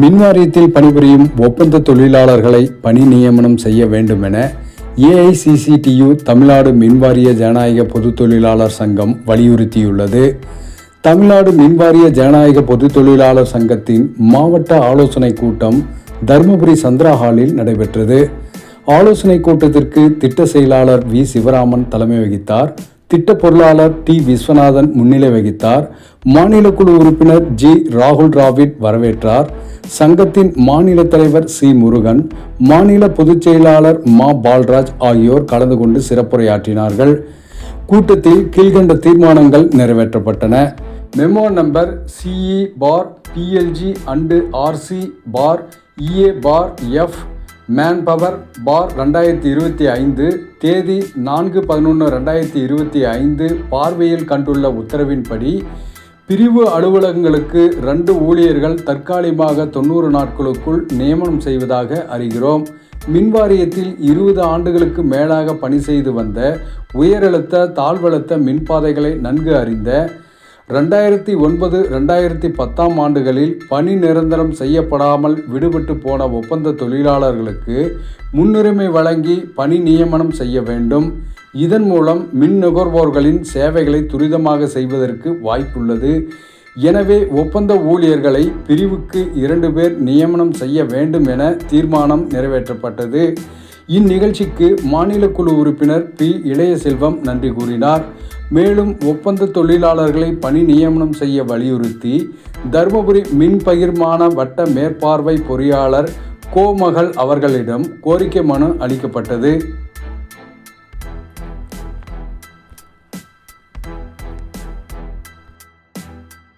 மின்வாரியத்தில் பணிபுரியும் ஒப்பந்த தொழிலாளர்களை பணி நியமனம் செய்ய வேண்டும் என ஏஐசிசிடியு தமிழ்நாடு மின்வாரிய ஜனநாயக பொது தொழிலாளர் சங்கம் வலியுறுத்தியுள்ளது. தமிழ்நாடு மின்வாரிய ஜனநாயக பொது தொழிலாளர் சங்கத்தின் மாவட்ட ஆலோசனை கூட்டம் தருமபுரி சந்திரா ஹாலில் நடைபெற்றது. ஆலோசனை கூட்டத்திற்கு திட்ட செயலாளர் வி. சிவராமன் தலைமை வகித்தார். திட்ட பொருளாளர் டி. விஸ்வநாதன் முன்னிலை வகித்தார். மாநில குழு உறுப்பினர் ஜி. ராகுல் டிராவிட் வரவேற்றார். சங்கத்தின் மாநில தலைவர் சி. முருகன் மாநில பொதுச் செயலாளர் மா. பால்ராஜ் ஆகியோர் கலந்து கொண்டு சிறப்புரையாற்றினார்கள். கூட்டத்தில் கீழ்கண்ட தீர்மானங்கள் நிறைவேற்றப்பட்டன. Memo number CE bar PLG and RC bar EA bar F. Man power bar ரெண்டாயிரத்தி இருபத்தி ஐந்து தேதி நான்கு பதினொன்று ரெண்டாயிரத்தி இருபத்தி ஐந்து பார்வையில் கண்டுள்ள உத்தரவின்படி பிரிவு அலுவலகங்களுக்கு ரெண்டு ஊழியர்கள் தற்காலிகமாக தொண்ணூறு நாட்களுக்குள் நியமனம் செய்வதாக அறிகிறோம். மின்வாரியத்தில் இருபது ஆண்டுகளுக்கு மேலாக பணி செய்து வந்த உயரழுத்த தாழ்வழுத்த மின்பாதைகளை நன்கு அறிந்த ரெண்டாயிரத்தி ஒன்பது ரெண்டாயிரத்தி பத்தாம் ஆண்டுகளில் பணி நிரந்தரம் செய்யப்படாமல் விடுபட்டு போன ஒப்பந்த தொழிலாளர்களுக்கு முன்னுரிமை வழங்கி பணி நியமனம் செய்ய வேண்டும். இதன் மூலம் மின் நுகர்வோர்களின் சேவைகளை துரிதமாக செய்வதற்கு வாய்ப்புள்ளது. எனவே ஒப்பந்த ஊழியர்களை பிரிவுக்கு இரண்டு பேர் நியமனம் செய்ய வேண்டும் என தீர்மானம் நிறைவேற்றப்பட்டது. இந்நிகழ்ச்சிக்கு மாநில குழு உறுப்பினர் பி. இளையசெல்வம் நன்றி கூறினார். மேலும் ஒப்பந்த தொழிலாளர்களை பணி நியமனம் செய்ய வலியுறுத்தி தருமபுரி மின் பகிர்மான வட்ட மேற்பார்வை பொறியாளர் கோமகள் அவர்களிடம் கோரிக்கை மனு அளிக்கப்பட்டது.